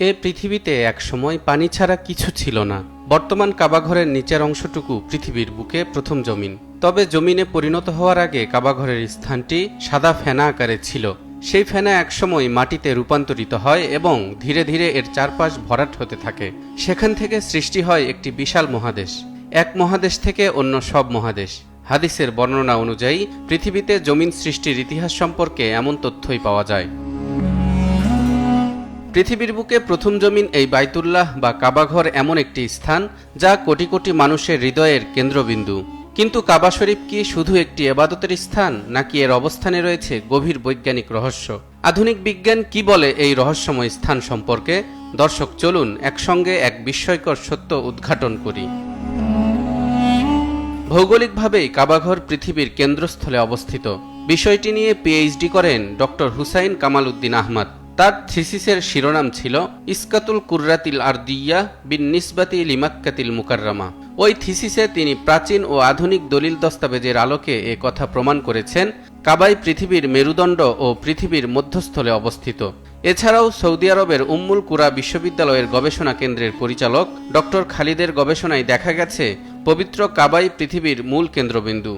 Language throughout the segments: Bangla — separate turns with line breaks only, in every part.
এ পৃথিবীতে একসময় পানি ছাড়া কিছু ছিল না। বর্তমান কাবাঘরের নিচের অংশটুকু পৃথিবীর বুকে প্রথম জমিন। তবে জমিনে পরিণত হওয়ার আগে কাবাঘরের স্থানটি সাদা ফেনা আকারে ছিল। সেই ফেনা একসময় মাটিতে রূপান্তরিত হয় এবং ধীরে ধীরে এর চারপাশ ভরাট হতে থাকে। সেখান থেকে সৃষ্টি হয় একটি বিশাল মহাদেশ। এক মহাদেশ থেকে অন্য সব মহাদেশ। হাদিসের বর্ণনা অনুযায়ী, পৃথিবীতে জমিন সৃষ্টির ইতিহাস সম্পর্কে এমন তথ্যই পাওয়া যায়। পৃথিবীর বুকে প্রথম জমিন এই বাইতুল্লাহ বা কাবাঘর এমন একটি স্থান যা কোটি কোটি মানুষের হৃদয়ের কেন্দ্রবিন্দু। কিন্তু কাবা শরীফ কি শুধু একটি এবাদতের স্থান, নাকি এর অবস্থানে রয়েছে গভীর বৈজ্ঞানিক রহস্য? আধুনিক বিজ্ঞান কি বলে এই রহস্যময় স্থান সম্পর্কে? দর্শক, চলুন একসঙ্গে এক বিস্ময়কর সত্য উদ্ঘাটন করি। ভৌগোলিকভাবেই কাবাঘর পৃথিবীর কেন্দ্রস্থলে অবস্থিত। বিষয়টি নিয়ে পিএইচডি করেন ডক্টর হুসাইন কামাল উদ্দিন আহমদ। তার থিসিসের শিরোনাম ছিল ইসকাতুল কুর্রাতিল আরদিয়া বিন নিসবাতি লিমাক্কাতিল মুকাররামা। ওই থিসিসে তিনি প্রাচীন ও আধুনিক দলিল দস্তাবেজের আলোকে এ কথা প্রমাণ করেছেন, কাবাই পৃথিবীর মেরুদণ্ড ও পৃথিবীর মধ্যস্থলে অবস্থিত। এছাড়াও সৌদি আরবের উম্মুল কুরা বিশ্ববিদ্যালয়ের গবেষণা কেন্দ্রের পরিচালক ডক্টর খালিদের গবেষণায় দেখা গেছে পবিত্র কাবাই পৃথিবীর মূল কেন্দ্রবিন্দু।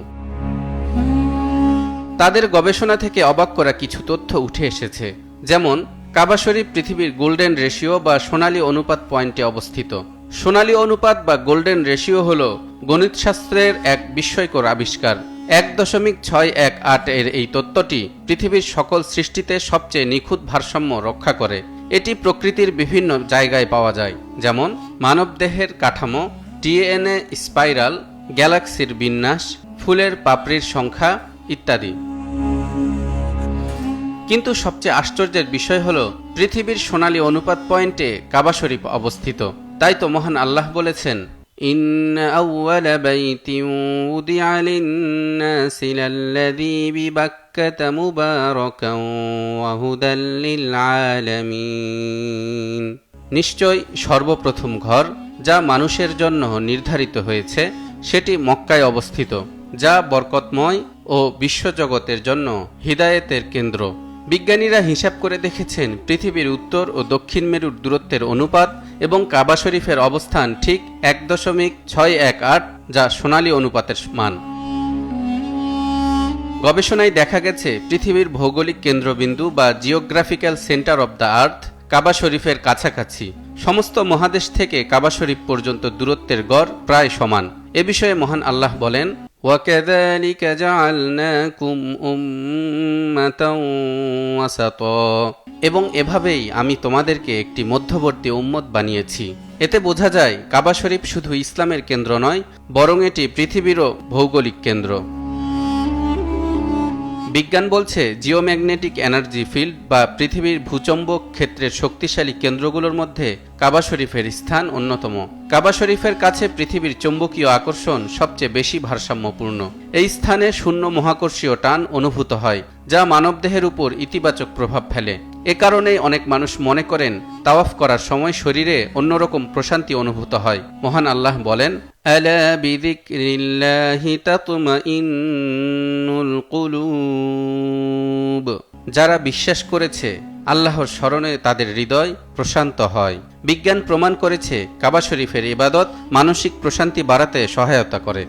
তাদের গবেষণা থেকে অবাক করা কিছু তথ্য উঠে এসেছে। যেমন, কাবা শরীফ পৃথিবীর গোল্ডেন রেশিও বা সোনালী অনুপাত পয়েন্টে অবস্থিত। সোনালী অনুপাত বা গোল্ডেন রেশিও হল গণিতশাস্ত্রের এক বিস্ময়কর আবিষ্কার। এক দশমিক ছয় এক আট এর এই তত্ত্বটি পৃথিবীর সকল সৃষ্টিতে সবচেয়ে নিখুঁত ভারসাম্য রক্ষা করে। এটি প্রকৃতির বিভিন্ন জায়গায় পাওয়া যায়, যেমন, মানবদেহের কাঠামো, ডিএনএ স্পাইরাল, গ্যালাক্সির বিন্যাস, ফুলের পাপড়ির সংখ্যা, ইত্যাদি। কিন্তু সবচেয়ে আশ্চর্যের বিষয় হল পৃথিবীর সোনালী অনুপাত পয়েন্টে কাবা শরীফ অবস্থিত তাই তো মহান আল্লাহ বলেছেন إن أول بيت وضع للناس للذي ببكة مباركا وهدى للعالمين নিশ্চয় সর্বপ্রথম ঘর যা মানুষের জন্য নির্ধারিত হয়েছে সেটি মক্কায় অবস্থিত যা বরকতময় ও বিশ্বজগতের জন্য হিদায়েতের কেন্দ্র বিজ্ঞানীরা হিসাব করে দেখেছেন, পৃথিবীর উত্তর ও দক্ষিণ মেরুর দূরত্বের অনুপাত এবং কাবা শরীফের অবস্থান ঠিক এক দশমিক ছয় এক আট, যা সোনালী অনুপাতের মান। গবেষণায় দেখা গেছে, পৃথিবীর ভৌগোলিক কেন্দ্রবিন্দু বা geographical centre of the earth Kaaba শরীফের কাছাকাছি। সমস্ত মহাদেশ থেকে কাবা শরীফ পর্যন্ত দূরত্বের গড় প্রায় সমান। এ বিষয়ে মহান আল্লাহ বলেন وكذلك جعلناكم أمة وسطا এবং এভাবেই আমি তোমাদেরকে একটি মধ্যবর্তী উম্মত বানিয়েছি এতে বোঝা যায় কাবা শরীফ শুধু ইসলামের কেন্দ্র নয় বরং এটি পৃথিবীরও ভৌগোলিক কেন্দ্র বিজ্ঞান বলছে জিওম্যাগনেটিক এনার্জি ফিল্ড বা পৃথিবীর ভূচম্বক ক্ষেত্রের শক্তিশালী কেন্দ্রগুলোর মধ্যে কাবা শরীফের স্থান অন্যতম। কাবা শরীফের কাছে পৃথিবীর চৌম্বকীয় আকর্ষণ সবচেয়ে বেশি ভারসাম্যপূর্ণ। এই স্থানে শূন্য মহাকর্ষীয় টান অনুভূত হয়, যা মানবদেহের উপর ইতিবাচক প্রভাব ফেলে। এ কারণেই অনেক মানুষ মনে করেন, তাওয়াফ করার সময় শরীরে অন্যরকম প্রশান্তি অনুভূত হয়। মহান আল্লাহ বলেন, আলা বিযিকরিল্লাহি তাতমাইন্নুল কুলুব যারা বিশ্বাস করেছে আল্লাহর স্মরণে তাদের হৃদয় প্রশান্ত হয়। বিজ্ঞান প্রমাণ করেছে কাবা শরীফের ইবাদত মানসিক প্রশান্তি বাড়াতে সহায়তা করে।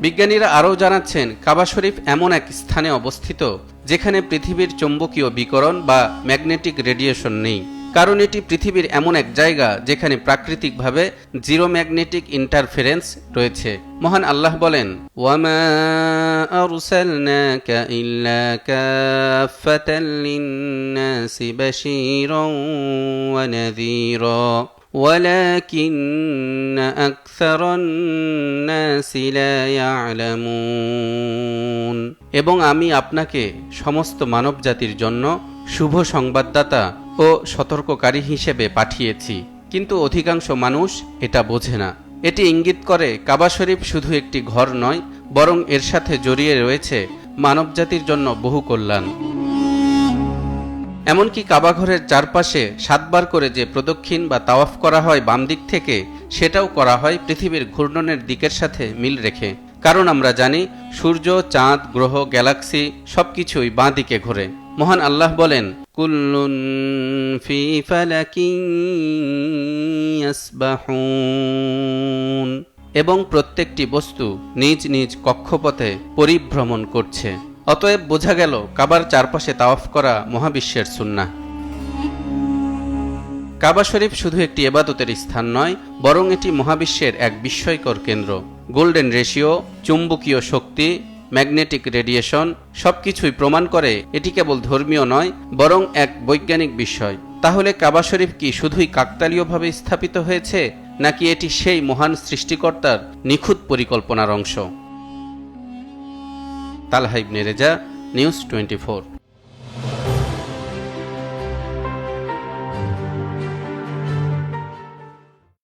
বিজ্ঞানীরা আরও জানাচ্ছেন, কাবা শরীফ এমন এক স্থানে অবস্থিত যেখানে পৃথিবীর চৌম্বকীয় বিকরণ বা ম্যাগনেটিক রেডিয়েশন নেই। কারণ এটি পৃথিবীর এমন এক জায়গা যেখানে প্রাকৃতিকভাবে জিরো ম্যাগনেটিক ইন্টারফারেন্স রয়েছে মহান আল্লাহ বলেন ওয়ামা আরসালনাকা ইল্লা কাফাতাল লিন্নাসি বাশীরাও ওয়া নাযীরা ولكن أكثر الناس لا يعلمون এবং আমি আপনাকে সমস্ত মানব জাতির জন্য শুভ সংবাদদাতা ও সতর্ককারী হিসেবে পাঠিয়েছি, কিন্তু অধিকাংশ মানুষ এটা বোঝে না। এটি ইঙ্গিত করে কাবা শরীফ শুধু একটি ঘর নয়, বরং এর সাথে জড়িয়ে রয়েছে মানবজাতির জন্য বহু কল্যাণ। এমনকি কাবাঘরের চারপাশে সাতবার করে যে প্রদক্ষিণ বা তাওয়াফ করা হয় বাম দিক থেকে, সেটাও করা হয় পৃথিবীর ঘূর্ণনের দিকের সাথে মিল রেখে। কারণ আমরা জানি, সূর্য, চাঁদ, গ্রহ, গ্যালাক্সি সবকিছুই বাঁ দিকে ঘোরে। মহান আল্লাহ বলেন كل في فلك يسبحون এবং প্রত্যেকটি বস্তু নিজ নিজ কক্ষপথে পরিভ্রমণ করছে অতএব বোঝা গেল কাবার চারপাশে তাওয়াফ করা মহাবিশ্বের সুন্নাহ কাবা শরীফ শুধু একটি এবাদতের স্থান নয় বরং এটি মহাবিশ্বের এক বিস্ময়কর কেন্দ্র গোল্ডেন রেশিও চুম্বকীয় শক্তি ম্যাগনেটিক রেডিয়েশন সবকিছুই প্রমাণ করে এটি কেবল ধর্মীয় নয়, বরং এক বৈজ্ঞানিক বিষয়। তাহলে কাবা শরীফ কি শুধুই কাকতালীয়ভাবে স্থাপিত হয়েছে, নাকি এটি সেই মহান সৃষ্টিকর্তার নিখুঁত পরিকল্পনার অংশ? তালহাইব নেরেজা নিউজ টোয়েন্টি